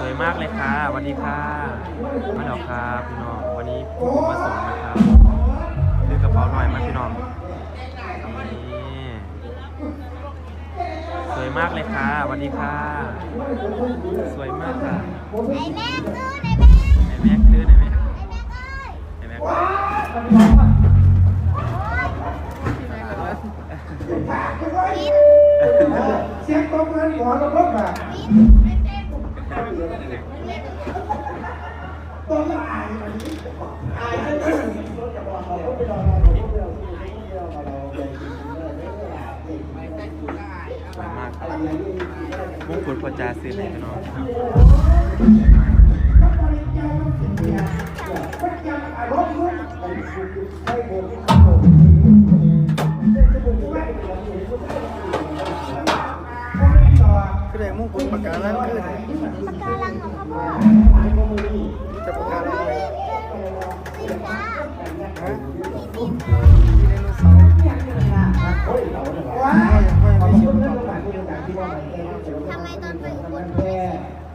สวยมากเลยค่ะสวัสดีค่ะมาแล้วครับพี่น้อง วันนี้ผมมาส่งนะครับซื้อกระเป๋าหน่อยมาพี่น้องนี่สวยมากเลยค่ะสวัสดีค่ะ สวยมากค่ะไอแม่ซื้อไอแม่ไอแม็กซื้อหน่อยไหมไอ้แม่เอ้ยไอแม็กซื้อเสียงตบมือหัวกระเพิ่มมา ตัวละอายมันอายไม่ได้จะบอกเขาไปรอเราไปรอเราไปกิเลยสวยมากครับมุกคุณพอจาซื้อให้พี่น้องครับ ก็เลยมุ่งคุณปากกาลังขึ้นปากกาลังของพ่อจะปากกาลังเลยสีฟ้าฮะที่ไดโนเสาร์ว้าวอย่างว่าไม่ยุ่งต่อไปทำไมตอนไปอุบลแม่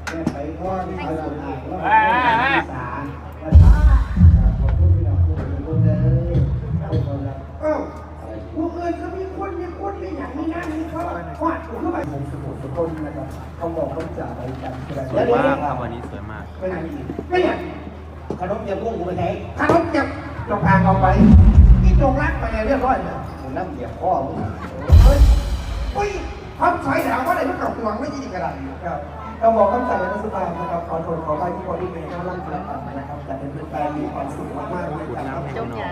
แม่ ผมสมุดทุกคนะครับเขาบอกเขาจะไปกันแสดงวยมากครับวันนี้สวยมากไม่ไหนไม่อยากขนมจะพุ่งกูไปไหนถ้ารถจะจงพางเอาไปที่จงรักไปเรียบร้อยเลยนั่งเหยียบพ่อมึงเฮ้ยอุ้ยคำใช้ถามว่าอะไรมันกลับตัวไม่จริงกระดาษครับเราบอกคำสั่งในรัฐบาลนะครับขอโทษขอไปที่คนที่เป็นข้าราชการนะครับแต่เป็นแฟนมีความสุขมากๆเลยครับจงหยา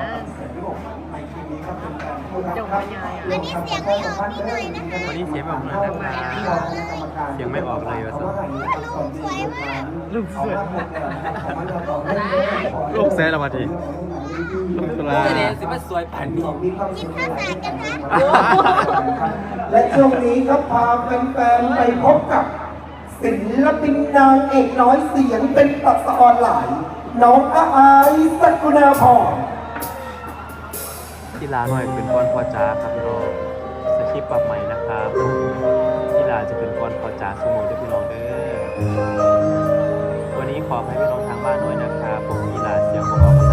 การพูดครับอันนี้เสียงไม่ออกนิดหน่อยนะคะวันนี้เสียงไม่ออกเลยนะครับเสียงไม่ออกเลยว่ะสิลูกสวยลูกเซ่ละมาทีลูกตุลาสิมันสวยป่านนี้กินข้าวสารกันนะและช่วงนี้ก็พาแฟนๆไปพบกับศิลปินนางเอกน้อยเสียงเป็นตัดสะออนหลายน้องอาอายสกุณาพร ที่ลาหน่อยเป็นก้อนพอจ้าครับพี่น้องสคริปต์ปรับใหม่นะครับที่ลาจะเป็นก้อนพอจ้าสมุนด้วยพี่น้องเด้อวันนี้ขอให้พี่น้องทางบ้านด้วยนะครับผมที่ลาเสียงของออก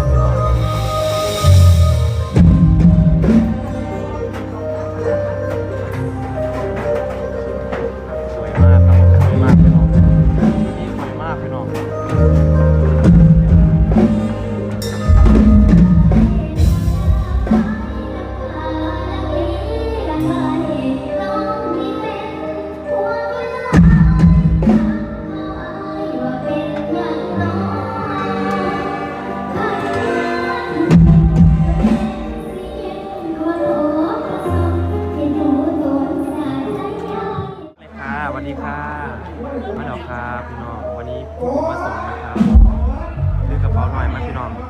พี่น้องนี่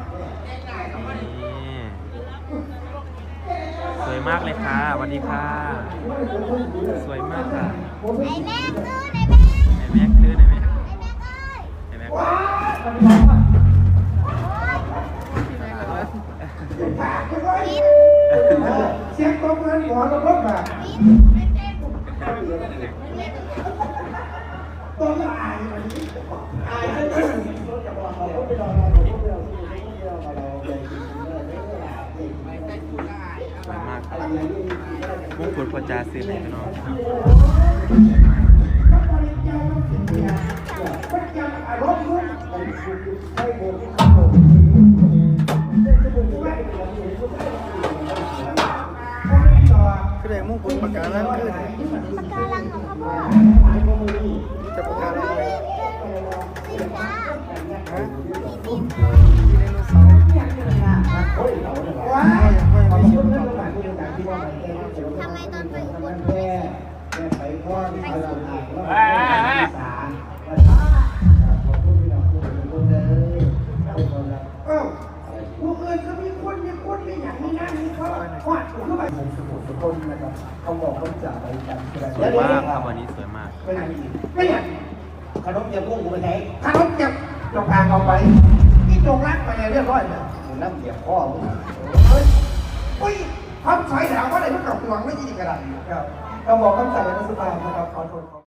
สวยมากเลยค่ะสวัสดีค่ะ สวยมากค่ะไอแม่ซื้อไอ้แม่ไอแม็กซื้อหน่อยไหมไอ้แม่เอ้ยไอแม็กเสียงตบมือหัวระเพิ่มมาตัวละอายมันอายไม่ได้จะบอกเขาไปรอเราไปรอ สวยมากมุกคุณพอจาซื้อให้พี่น้องครับก็เลยมุ่งคุณปากกาลังขึ้นปากกาลัง เขาบอกเขาจะไปกันแสดงสวยมากครับวันนี้สวยมากไม่ไหนไม่อยากขนมจะพุ่งกูไปไหนถ้ารถจะจงพางเอาไปที่จงรักไปเรียบร้อยเลยมึงนั่งเหยียบพ่อมึงเฮ้ยอุ้ยคำใช้ถามว่าอะไรมันกลับตัวไม่จริงกระดาษครับเราบอกคำสั่งในรัฐบาลนะครับขอโทษ